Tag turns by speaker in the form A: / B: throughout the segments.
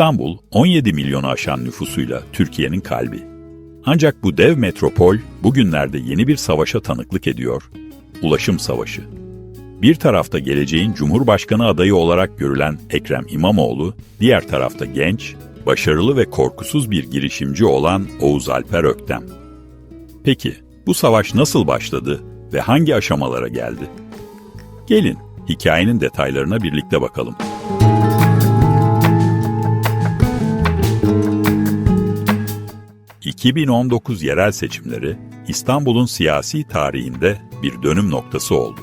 A: İstanbul 17 milyonu aşan nüfusuyla Türkiye'nin kalbi. Ancak bu dev metropol bugünlerde yeni bir savaşa tanıklık ediyor. Ulaşım savaşı. Bir tarafta geleceğin Cumhurbaşkanı adayı olarak görülen Ekrem İmamoğlu, diğer tarafta genç, başarılı ve korkusuz bir girişimci olan Oğuz Alper Öktem. Peki bu savaş nasıl başladı ve hangi aşamalara geldi? Gelin hikayenin detaylarına birlikte bakalım. ...2019 yerel seçimleri İstanbul'un siyasi tarihinde bir dönüm noktası oldu.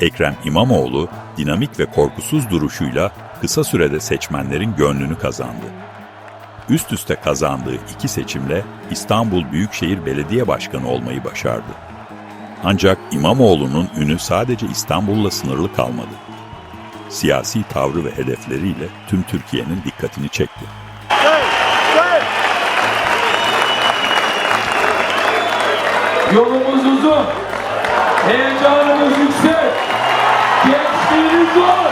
A: Ekrem İmamoğlu dinamik ve korkusuz duruşuyla kısa sürede seçmenlerin gönlünü kazandı. Üst üste kazandığı iki seçimle İstanbul Büyükşehir Belediye Başkanı olmayı başardı. Ancak İmamoğlu'nun ünü sadece İstanbul'la sınırlı kalmadı. Siyasi tavrı ve hedefleriyle tüm Türkiye'nin dikkatini çekti.
B: Yolumuz uzun. Heyecanımız yüksek. Gençliğimiz var.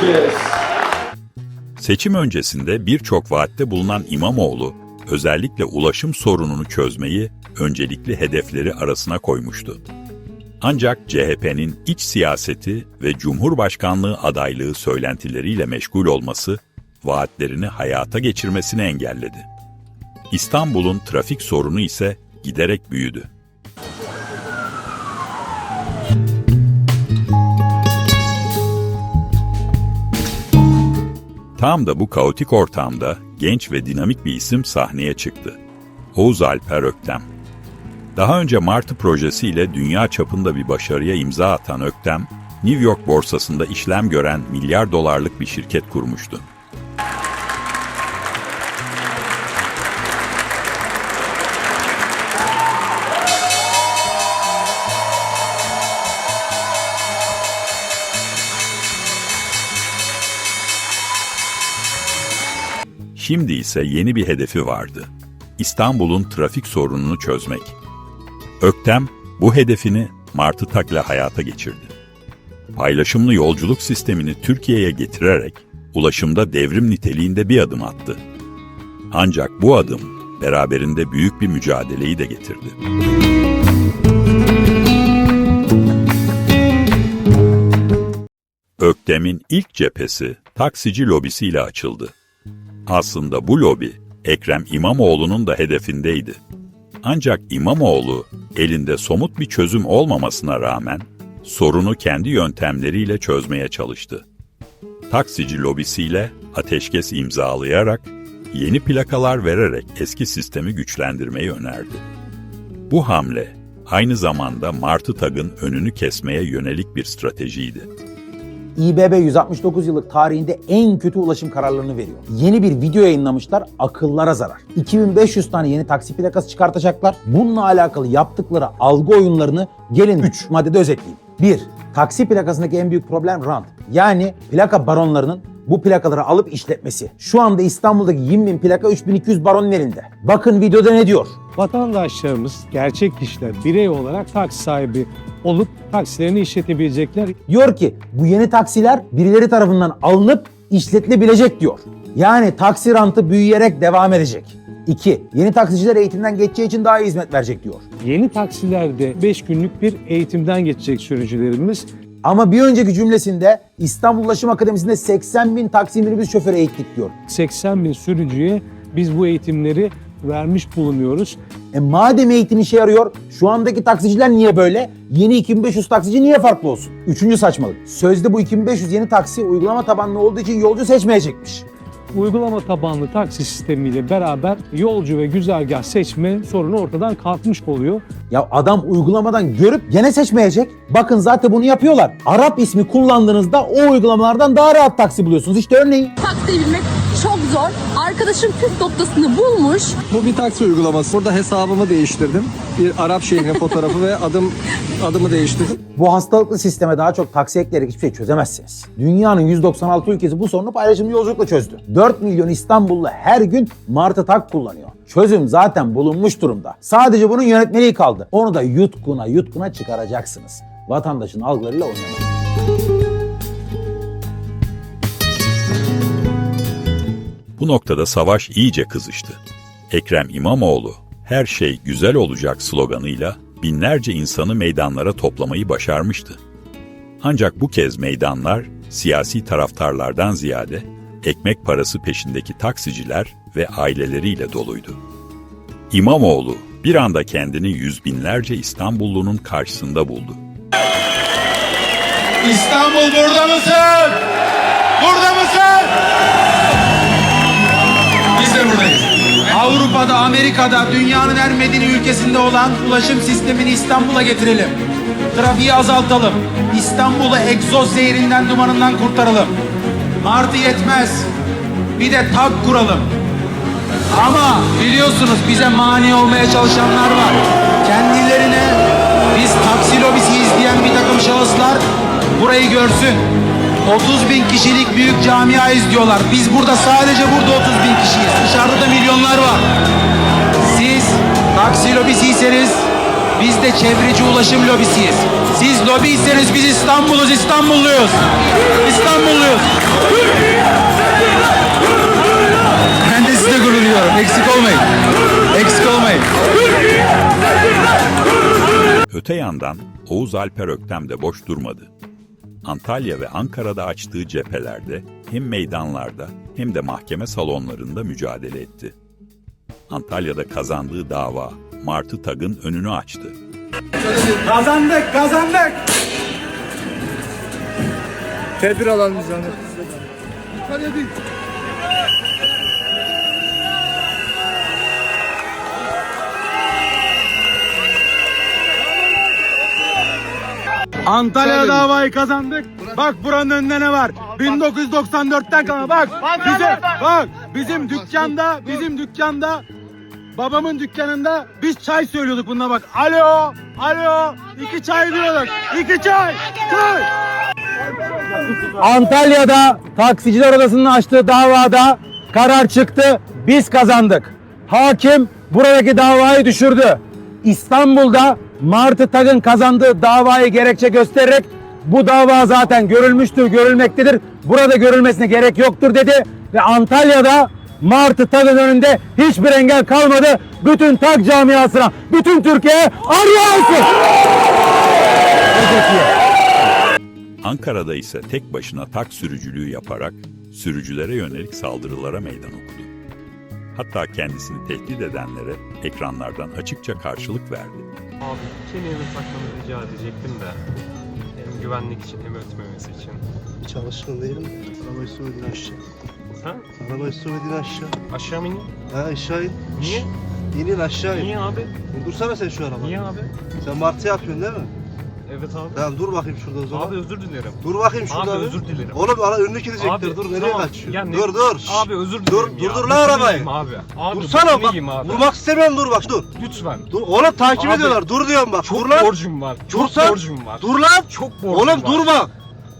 B: Vazgeçmeyeceğiz.
A: Seçim öncesinde birçok vaatte bulunan İmamoğlu, özellikle ulaşım sorununu çözmeyi öncelikli hedefleri arasına koymuştu. Ancak CHP'nin iç siyaseti ve Cumhurbaşkanlığı adaylığı söylentileriyle meşgul olması, vaatlerini hayata geçirmesini engelledi. İstanbul'un trafik sorunu ise giderek büyüdü. Tam da bu kaotik ortamda genç ve dinamik bir isim sahneye çıktı. Oğuz Alper Öktem. Daha önce Martı projesiyle dünya çapında bir başarıya imza atan Öktem, New York borsasında işlem gören milyar dolarlık bir şirket kurmuştu. Şimdi ise yeni bir hedefi vardı. İstanbul'un trafik sorununu çözmek. Öktem bu hedefini Martı Tak'la hayata geçirdi. Paylaşımlı yolculuk sistemini Türkiye'ye getirerek ulaşımda devrim niteliğinde bir adım attı. Ancak bu adım beraberinde büyük bir mücadeleyi de getirdi. Öktem'in ilk cephesi taksici lobisiyle açıldı. Aslında bu lobi Ekrem İmamoğlu'nun da hedefindeydi. Ancak İmamoğlu elinde somut bir çözüm olmamasına rağmen sorunu kendi yöntemleriyle çözmeye çalıştı. Taksici lobisiyle ateşkes imzalayarak yeni plakalar vererek eski sistemi güçlendirmeyi önerdi. Bu hamle aynı zamanda Martı Tag'ın önünü kesmeye yönelik bir stratejiydi.
C: İBB 169 yıllık tarihinde en kötü ulaşım kararlarını veriyor. Yeni bir video yayınlamışlar, akıllara zarar. 2500 tane yeni taksi plakası çıkartacaklar. Bununla alakalı yaptıkları algı oyunlarını gelin 3 maddede özetleyeyim. 1. Taksi plakasındaki en büyük problem rant. Yani plaka baronlarının bu plakaları alıp işletmesi. Şu anda İstanbul'daki 20 bin plaka 3200 baronun elinde. Bakın videoda ne diyor?
D: Vatandaşlarımız gerçek kişiler birey olarak taksi sahibi olup taksilerini işletebilecekler.
C: Diyor ki bu yeni taksiler birileri tarafından alınıp işletilebilecek diyor. Yani taksi rantı büyüyerek devam edecek. 2. Yeni taksiciler eğitimden geçeceği için daha iyi hizmet verecek diyor.
D: Yeni taksilerde 5 günlük bir eğitimden geçecek sürücülerimiz.
C: Ama bir önceki cümlesinde İstanbul Ulaşım Akademisi'nde 80 bin taksi minibüs şoförü eğittik diyor.
D: 80 bin sürücüye biz bu eğitimleri vermiş bulunuyoruz.
C: E madem eğitim işe yarıyor, şu andaki taksiciler niye böyle? Yeni 2500 taksici niye farklı olsun? Üçüncü saçmalık. Sözde bu 2500 yeni taksi uygulama tabanlı olduğu için yolcu seçmeyecekmiş.
D: Uygulama tabanlı taksi sistemiyle beraber yolcu ve güzergah seçme sorunu ortadan kalkmış oluyor.
C: Ya adam uygulamadan görüp gene seçmeyecek. Bakın zaten bunu yapıyorlar. Arap ismi kullandığınızda o uygulamalardan daha rahat taksi buluyorsunuz. İşte örneği.
E: taksiyi bilmek çok zor. Arkadaşım püf noktasını bulmuş.
F: Bu bir taksi uygulaması. Burada hesabımı değiştirdim. Bir Arap şeyhinin fotoğrafı ve adım adımı değiştirdim.
C: Bu hastalıklı sisteme daha çok taksi ekleyerek hiçbir şey çözemezsiniz. Dünyanın 196 ülkesi bu sorunu paylaşımlı yolculukla çözdü. 4 milyon İstanbullu her gün Martı Tak kullanıyor. Çözüm zaten bulunmuş durumda. Sadece bunun yönetmeliği kaldı. Onu da yutkuna yutkuna çıkaracaksınız. Vatandaşın algılarıyla oynamayın.
A: Bu noktada savaş iyice kızıştı. Ekrem İmamoğlu, her şey güzel olacak sloganıyla binlerce insanı meydanlara toplamayı başarmıştı. Ancak bu kez meydanlar siyasi taraftarlardan ziyade ekmek parası peşindeki taksiciler ve aileleriyle doluydu. İmamoğlu bir anda kendini yüz binlerce İstanbullunun karşısında buldu.
G: İstanbul burada mısın? Burada mısın? Buradayız. Avrupa'da, Amerika'da, dünyanın her medeni ülkesinde olan ulaşım sistemini İstanbul'a getirelim. Trafiği azaltalım. İstanbul'u egzoz zehrinden, dumanından kurtaralım. Martı yetmez. Bir de tak kuralım. Ama biliyorsunuz bize mani olmaya çalışanlar var. Kendilerine biz taksi lobisiyiz diyen bir takım şahıslar burayı görsün. 30 bin kişilik büyük camiayız diyorlar. Biz burada sadece burada 30 bin kişiyiz. Dışarıda da milyonlar var. Siz taksi lobisiyseniz biz de çevreci ulaşım lobisiyiz. Siz lobiyseniz biz İstanbul'uz, İstanbulluyuz. İstanbulluyuz. Ben de size gurur duyuyorum. Eksik olmayın. Eksik olmayın.
A: Öte yandan Oğuz Alper Öktem de boş durmadı. Antalya ve Ankara'da açtığı cephelerde hem meydanlarda hem de mahkeme salonlarında mücadele etti. Antalya'da kazandığı dava Martı Tag'ın önünü açtı.
G: Kazandık, kazandık.
F: Tedbir alalım biz
G: Antalya davayı kazandık. Bak buranın önünde ne var? 1994'ten kalan bak. Bize bak bizim dükkanda bizim dükkanda babamın dükkanında biz çay söylüyorduk bununla bak. Alo, alo, iki çay diyorduk. İki çay, çay.
C: Antalya'da taksiciler odasının açtığı davada karar çıktı. Biz kazandık. Hakim buradaki davayı düşürdü. İstanbul'da Martı Tag'ın kazandığı davayı gerekçe göstererek bu dava zaten görülmüştür, görülmektedir. Burada görülmesine gerek yoktur dedi ve Antalya'da Martı Tag'ın önünde hiçbir engel kalmadı. Bütün Tag camiasına, bütün Türkiye'ye arıyor olsun.
A: Ankara'da ise tek başına tak sürücülüğü yaparak sürücülere yönelik saldırılara meydan okudu. Hatta kendisini tehdit edenlere ekranlardan açıkça karşılık verdi.
H: Abi kemerini takmanı rica edecektim de. Hem güvenlik için hem ötmemesi için.
I: Çalışkın değilim. Arabayı sürmedin aşağı.
H: Ha?
I: Arabayı sürmedin aşağı.
H: Aşağı mı ineyim?
I: Ha aşağı in.
H: Niye?
I: İnin aşağı in.
H: Niye abi?
I: Dursana sen şu arabayı.
H: Niye abi?
I: Sen martı yapıyorsun değil mi?
H: Evet abi.
I: Tamam dur bakayım şurada o zaman.
H: Abi özür dilerim.
I: Dur bakayım şurada.
H: Abi özür dilerim.
I: Oğlum ara önünü gidecektir.
H: Abi,
I: dur nereye
H: tamam.
I: kaçıyorsun?
H: Ya ne-
I: Dur dur.
H: Abi özür
I: Dur,
H: dilerim ya.
I: durdur lan arabayı.
H: Abi. Abi
I: Dursana bak.
H: abi.
I: Vurmak istemiyorum dur bak dur.
H: Lütfen.
I: Dur oğlum takip
H: Abi,
I: ediyorlar. Dur diyorum bak.
H: Çok
I: dur lan.
H: borcum var. Çok
I: Dursan.
H: borcum var.
I: Dur lan.
H: Çok borcum
I: Oğlum
H: var.
I: durma.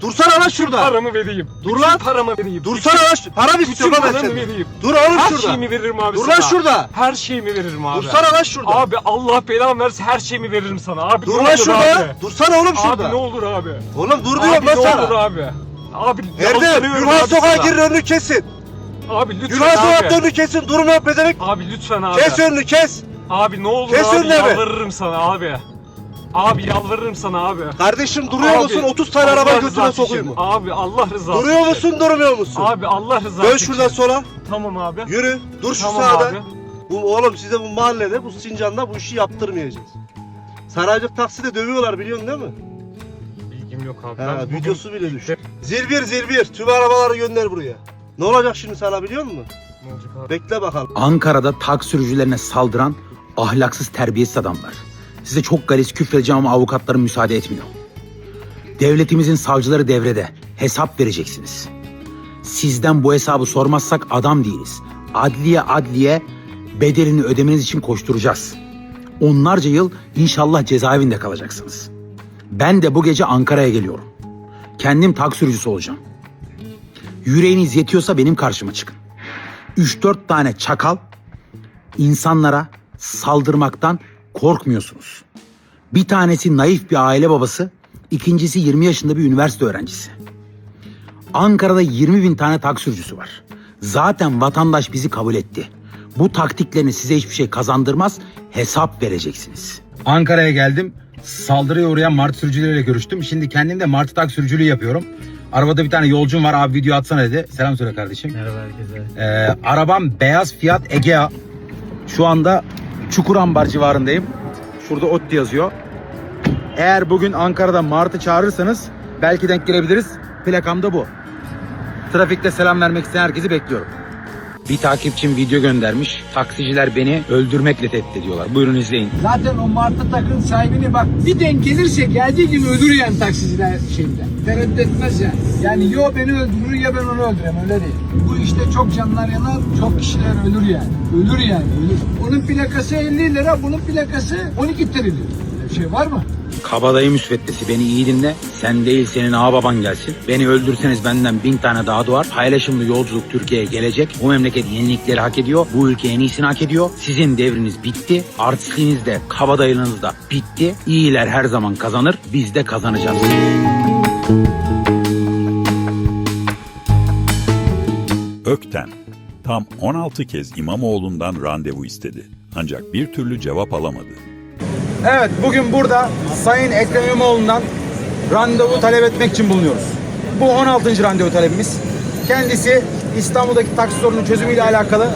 I: Dursana lan şurada.
H: Paramı vereyim.
I: Dur
H: Bütün
I: lan.
H: paramı vereyim.
I: Dursana lan. şu- Para mı
H: Bütün
I: lan
H: paramı
I: senden?
H: vereyim.
I: Dur oğlum
H: Her
I: şurada.
H: şeyimi veririm abi
I: Dur
H: sana.
I: lan şurada.
H: Her şeyimi veririm abi.
I: Dursana lan şurada.
H: Abi Allah belamı versin her şeyimi veririm sana. Abi
I: Dur
H: ne
I: lan
H: olur
I: şurada.
H: Abi.
I: Dursana oğlum
H: Abi
I: şurada.
H: ne olur abi.
I: Oğlum dur
H: Abi
I: diyorum
H: ne
I: lan sana.
H: olur abi. Abi
I: Erdem
H: yalvarıyorum
I: Gülhan
H: abi
I: Sokağa
H: sana.
I: girin önünü kesin.
H: Abi lütfen
I: Gülhan Sokak'ta
H: abi.
I: önünü kesin. Durmuyor pezevenk.
H: Abi lütfen abi.
I: Kes önünü kes.
H: Abi ne olur
I: Kes
H: abi
I: önüne be.
H: yalvarırım sana abi. Abi yalvarırım sana abi.
I: Kardeşim duruyor
H: Abi,
I: musun? 30 tane
H: Allah
I: araba götüne
H: rızası
I: sokayım
H: için.
I: mı?
H: Abi Allah rızası
I: Duruyor
H: için.
I: musun durmuyor musun?
H: Abi Allah rızası
I: Dön
H: için.
I: şuradan sola.
H: Tamam abi.
I: Yürü. Dur şu
H: Tamam
I: sağda.
H: abi.
I: Bu, oğlum size bu mahallede, bu Sincan'da bu işi yaptırmayacağız. Saraycık takside dövüyorlar biliyorsun değil mi?
H: Bilgim yok abi.
I: Ha,
H: bugün-
I: videosu bile düştü. Zilbir zilbir. Tüm arabaları gönder buraya. Ne olacak şimdi sana biliyor musun?
H: Ne olacak abi?
I: Bekle bakalım.
C: Ankara'da tak sürücülerine saldıran ahlaksız terbiyesiz adamlar. Size çok galis küfredeceğim ama avukatlarım müsaade etmiyor. Devletimizin savcıları devrede. Hesap vereceksiniz. Sizden bu hesabı sormazsak adam değiliz. Adliye adliye bedelini ödemeniz için koşturacağız. Onlarca yıl inşallah cezaevinde kalacaksınız. Ben de bu gece Ankara'ya geliyorum. Kendim tak sürücüsü olacağım. Yüreğiniz yetiyorsa benim karşıma çıkın. 3-4 tane çakal insanlara saldırmaktan korkmuyorsunuz. Bir tanesi naif bir aile babası, ikincisi 20 yaşında bir üniversite öğrencisi. Ankara'da 20 bin tane tak sürücüsü var. Zaten vatandaş bizi kabul etti. Bu taktiklerini size hiçbir şey kazandırmaz, hesap vereceksiniz. Ankara'ya geldim. Saldırıya uğrayan martı sürücüleriyle görüştüm. Şimdi kendim de martı tak sürücülüğü yapıyorum. Arabada bir tane yolcum var abi video atsana dedi. Selam söyle kardeşim.
H: Merhaba herkese.
C: Ee, arabam beyaz Fiat Egea. Şu anda Çukurambar civarındayım. Şurada ODTÜ yazıyor. Eğer bugün Ankara'da Martı çağırırsanız belki denk gelebiliriz. Plakam da bu. Trafikte selam vermek isteyen herkesi bekliyorum. Bir takipçim video göndermiş. Taksiciler beni öldürmekle tehdit ediyorlar. Buyurun izleyin.
J: Zaten o martı takın sahibini bak bir denk gelirse geldiği gibi ölür yani taksiciler şeyinde. Tereddüt etmez yani. Yani yo beni öldürür ya ben onu öldürürüm öyle değil. Bu işte çok canlar yanar, çok kişiler ölür yani. Ölür yani ölür. Onun plakası 50 lira, bunun plakası 12 trilyon. Bir şey var mı?
C: Kabadayı müsveddesi beni iyi dinle. Sen değil senin ağababan gelsin. Beni öldürseniz benden bin tane daha doğar. Paylaşımlı yolculuk Türkiye'ye gelecek. Bu memleket yenilikleri hak ediyor. Bu ülke en iyisini hak ediyor. Sizin devriniz bitti. Artistliğiniz de kabadayılığınız da bitti. İyiler her zaman kazanır. Biz de kazanacağız.
A: Ökten tam 16 kez İmamoğlu'ndan randevu istedi. Ancak bir türlü cevap alamadı.
C: Evet bugün burada Sayın Ekrem İmamoğlu'ndan randevu talep etmek için bulunuyoruz. Bu 16. randevu talebimiz. Kendisi İstanbul'daki taksi sorunun çözümüyle alakalı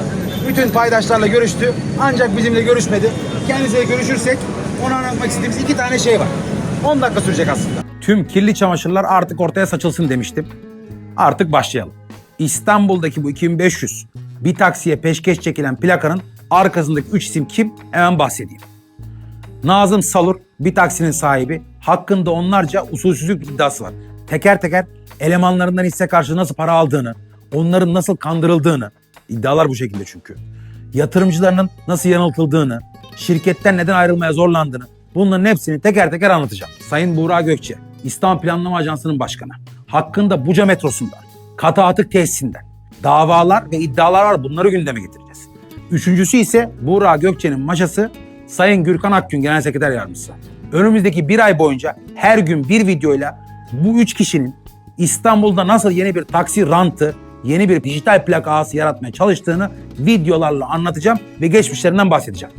C: bütün paydaşlarla görüştü. Ancak bizimle görüşmedi. Kendisiyle görüşürsek ona anlatmak istediğimiz iki tane şey var. 10 dakika sürecek aslında. Tüm kirli çamaşırlar artık ortaya saçılsın demiştim. Artık başlayalım. İstanbul'daki bu 2500 bir taksiye peşkeş çekilen plakanın arkasındaki 3 isim kim? Hemen bahsedeyim. Nazım Salur bir taksinin sahibi. Hakkında onlarca usulsüzlük iddiası var. Teker teker elemanlarından hisse karşı nasıl para aldığını, onların nasıl kandırıldığını, iddialar bu şekilde çünkü. Yatırımcılarının nasıl yanıltıldığını, şirketten neden ayrılmaya zorlandığını bunların hepsini teker teker anlatacağım. Sayın Buğra Gökçe, İstanbul Planlama Ajansı'nın başkanı. Hakkında Buca metrosundan, katı atık tesisinden, davalar ve iddialar var bunları gündeme getireceğiz. Üçüncüsü ise Buğra Gökçe'nin maşası Sayın Gürkan Akgün Genel Sekreter Yardımcısı. Önümüzdeki bir ay boyunca her gün bir videoyla bu üç kişinin İstanbul'da nasıl yeni bir taksi rantı, yeni bir dijital plak ağası yaratmaya çalıştığını videolarla anlatacağım ve geçmişlerinden bahsedeceğim.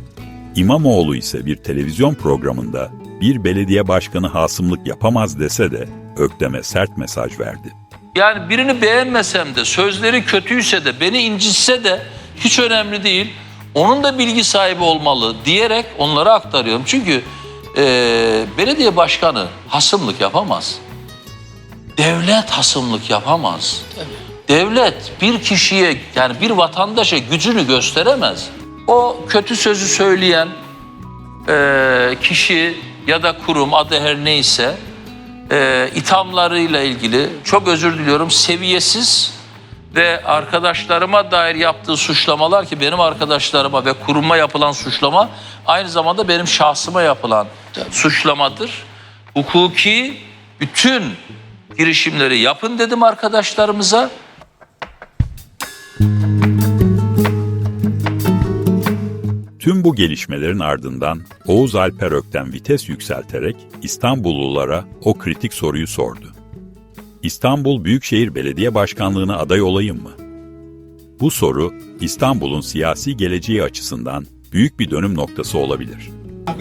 A: İmamoğlu ise bir televizyon programında bir belediye başkanı hasımlık yapamaz dese de Öktem'e sert mesaj verdi.
K: Yani birini beğenmesem de, sözleri kötüyse de, beni incitse de hiç önemli değil. Onun da bilgi sahibi olmalı diyerek onlara aktarıyorum. Çünkü eee, belediye başkanı hasımlık yapamaz. Devlet hasımlık yapamaz. Devlet bir kişiye yani bir vatandaşa gücünü gösteremez. O kötü sözü söyleyen eee, kişi ya da kurum adı her neyse e, ithamlarıyla ilgili çok özür diliyorum seviyesiz ve arkadaşlarıma dair yaptığı suçlamalar ki benim arkadaşlarıma ve kuruma yapılan suçlama aynı zamanda benim şahsıma yapılan suçlamadır. Hukuki bütün girişimleri yapın dedim arkadaşlarımıza.
A: Tüm bu gelişmelerin ardından Oğuz Alper Ökten vites yükselterek İstanbullulara o kritik soruyu sordu. İstanbul Büyükşehir Belediye Başkanlığı'na aday olayım mı? Bu soru İstanbul'un siyasi geleceği açısından büyük bir dönüm noktası olabilir.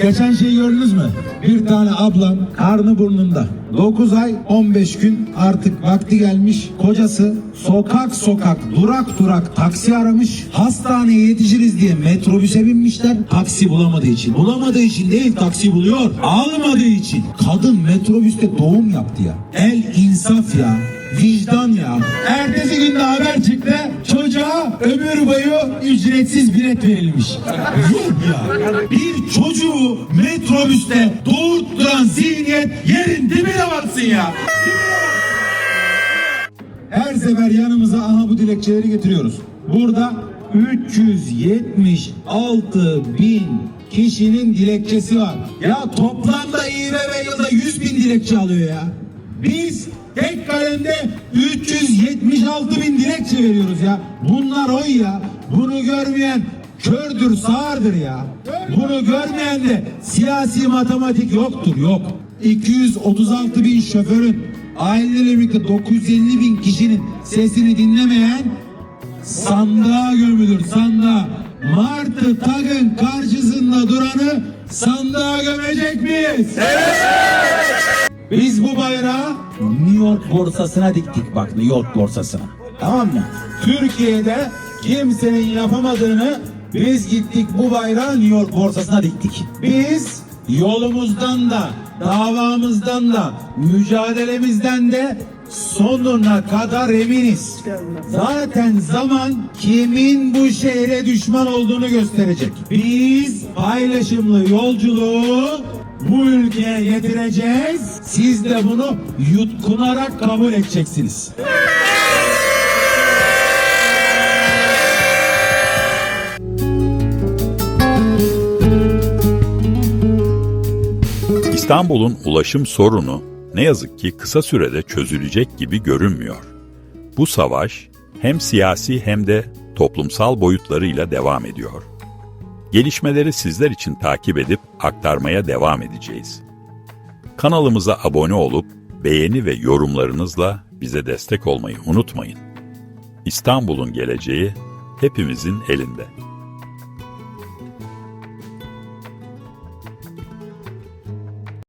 L: Geçen şeyi gördünüz mü? Bir tane ablam karnı burnunda. 9 ay 15 gün artık vakti gelmiş. Kocası sokak sokak durak durak taksi aramış. Hastaneye yetişiriz diye metrobüse binmişler. Taksi bulamadığı için. Bulamadığı için değil taksi buluyor. Almadığı için. Kadın metrobüste doğum yaptı ya. El insaf ya. Vicdan ya. Ertesi günde haber çıktı. Çocuğa ömür boyu ücretsiz bilet verilmiş. Yuh ya. Bir çocuğu metrobüste doğurtturan zihniyet yerin dibine batsın ya.
C: her sefer yanımıza aha bu dilekçeleri getiriyoruz. Burada 376 bin kişinin dilekçesi var. Ya toplamda İBB yılda 100 bin dilekçe alıyor ya. Biz tek kalemde 376 bin dilekçe veriyoruz ya. Bunlar oy ya. Bunu görmeyen kördür sağırdır ya. Bunu görmeyen de siyasi matematik yoktur yok. 236 bin şoförün aileleri birlikte 950 bin kişinin sesini dinlemeyen sandığa gömülür sandığa. Martı Tag'ın karşısında duranı sandığa gömecek miyiz? Biz bu bayrağı New York borsasına diktik bak New York borsasına. Tamam mı? Türkiye'de kimsenin yapamadığını biz gittik bu bayrağı New York borsasına diktik. Biz yolumuzdan da davamızdan da mücadelemizden de sonuna kadar eminiz. Zaten zaman kimin bu şehre düşman olduğunu gösterecek. Biz paylaşımlı yolculuğu bu ülkeye getireceğiz. Siz de bunu yutkunarak kabul edeceksiniz.
A: İstanbul'un ulaşım sorunu ne yazık ki kısa sürede çözülecek gibi görünmüyor. Bu savaş hem siyasi hem de toplumsal boyutlarıyla devam ediyor. Gelişmeleri sizler için takip edip aktarmaya devam edeceğiz. Kanalımıza abone olup beğeni ve yorumlarınızla bize destek olmayı unutmayın. İstanbul'un geleceği hepimizin elinde.